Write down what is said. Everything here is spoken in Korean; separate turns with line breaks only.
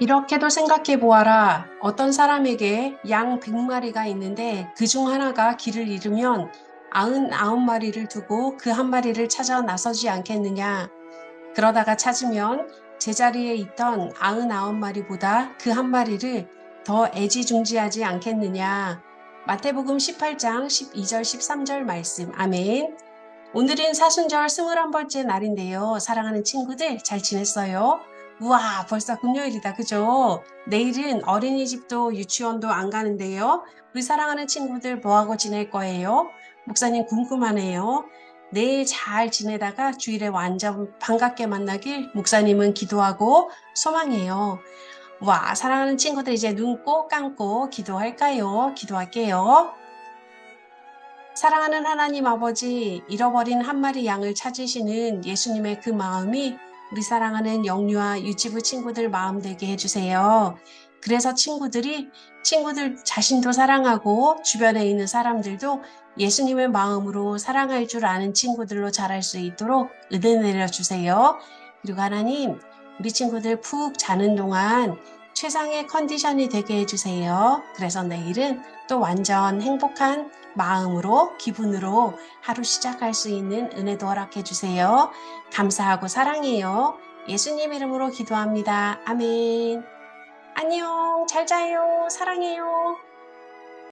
이렇게도 생각해 보아라. 어떤 사람에게 양 100마리가 있는데 그 중 하나가 길을 잃으면 99마리를 두고 그 한 마리를 찾아 나서지 않겠느냐. 그러다가 찾으면 제자리에 있던 99마리보다 그 한 마리를 더 애지중지하지 않겠느냐. 마태복음 18장 12절 13절 말씀. 아멘. 오늘은 사순절 21번째 날인데요. 사랑하는 친구들 잘 지냈어요? 우와, 벌써 금요일이다. 그죠? 내일은 어린이집도 유치원도 안 가는데요. 우리 사랑하는 친구들 뭐하고 지낼 거예요? 목사님 궁금하네요. 내일 잘 지내다가 주일에 완전 반갑게 만나길 목사님은 기도하고 소망해요. 와, 사랑하는 친구들 이제 눈 꼭 감고 기도할까요? 기도할게요. 사랑하는 하나님 아버지, 잃어버린 한 마리 양을 찾으시는 예수님의 그 마음이 우리 사랑하는 영유아 유치부 친구들 마음 되게 해주세요. 그래서 친구들이 친구들 자신도 사랑하고 주변에 있는 사람들도 예수님의 마음으로 사랑할 줄 아는 친구들로 자랄 수 있도록 은혜 내려주세요. 그리고 하나님, 우리 친구들 푹 자는 동안 최상의 컨디션이 되게 해주세요. 그래서 내일은 또 완전 행복한 마음으로, 기분으로 하루 시작할 수 있는 은혜도 허락해 주세요. 감사하고 사랑해요. 예수님 이름으로 기도합니다. 아멘. 안녕. 잘 자요. 사랑해요.